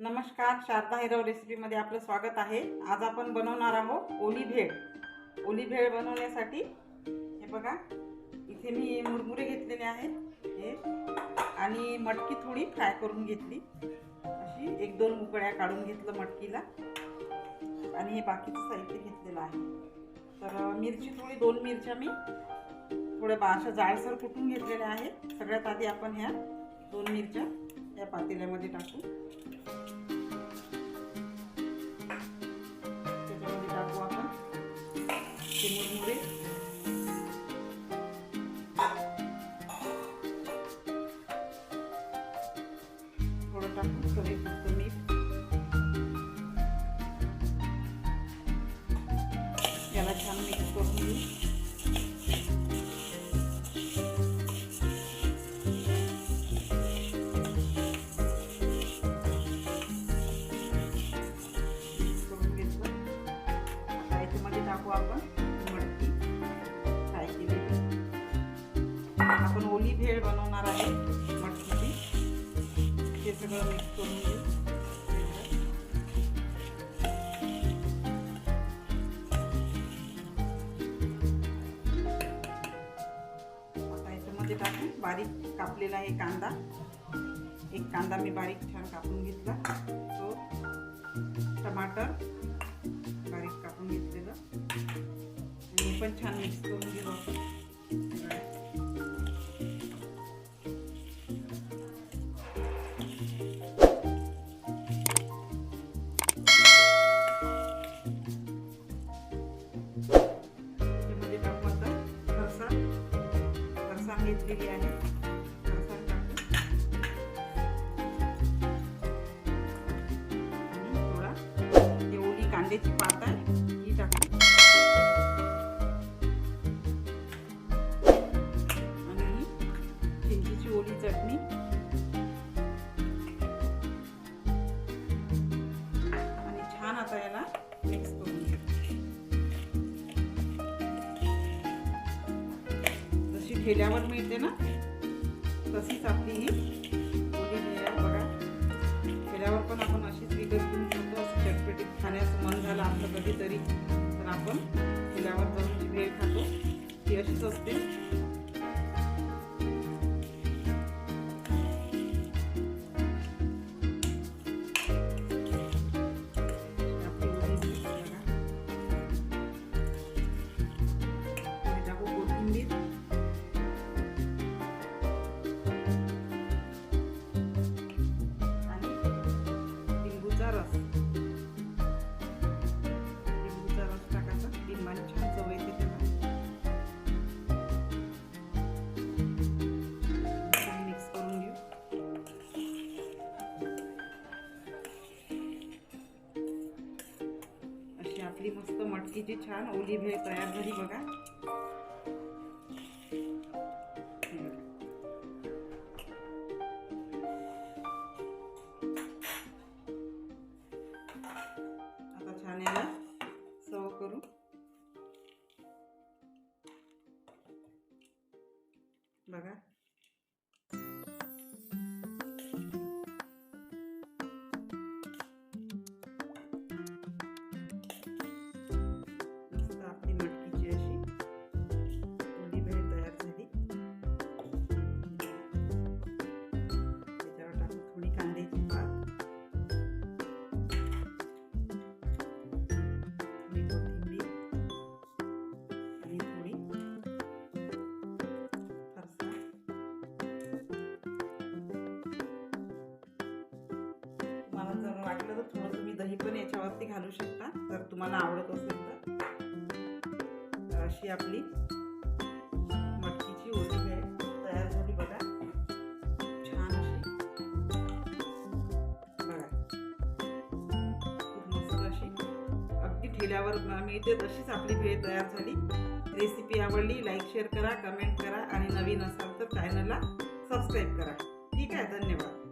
नमस्कार शारदा हिरव रेसिपीमध्ये आपलं स्वागत आहे. आज आपण बनवणार आहोत ओली भेळ. ओली भेळ बनवण्यासाठी हे बघा इथे मी मुरमुरे घेतलेले आहेत हे आणि मटकी थोडी फ्राय करून घेतली. अशी एक दोन उकळ्या काढून घेतलं मटकीला. आणि हे बाकीचं साहित्य घेतलेलं आहे. तर मिरची थोडी दोन मिरच्या मी थोड्या बा अशा जाळसर कुटून घेतलेल्या आहेत. सगळ्यात आधी आपण ह्या दोन मिरच्या या पातेल्यामध्ये टाकू. त्याच्यामध्ये टाकू आपण ते मुरमुरे थोडं टाकू चवीपुरतं मीठ. ओली भेळ बनवणार आहे मटकीची. ते सगळं मिक्स करून घेऊ. टाकून बारीक कापलेला आहे कांदा. एक कांदा मी बारीक छान कापून घेतला. तो टमाटर बारीक कापून घेतलेलं. आणि पण छान मिक्स करून घेऊ आपण. फरसाण घेतलेली आहे थोडा ही ओली कांद्याची पात आहे ठेल्यावर मिळते ना? तशीच आपली ही ओली बघा. ठेल्यावर पण आपण अशीच विकत घेऊन आपली मस्त मटकीची छान ओली भेळ तयार झाली बघा. आता छान याला सर्व करू. जर तुम्ही दही पण याच्यावरती घालू शकता जर तुम्हाला आवडत असेल तर. तर अशी आपली मटकीची ओली भेळ तयार झाली बघा. छान अशी. बघा. खूप मस्त अशी. अगदी ठेल्यावर मिळते तशीच आपली भेळ तयार झाली. रेसिपी आवडली लाईक शेअर करा कमेंट करा. आणि नवीन असाल तर चॅनलला सबस्क्राईब करा. ठीक आहे धन्यवाद.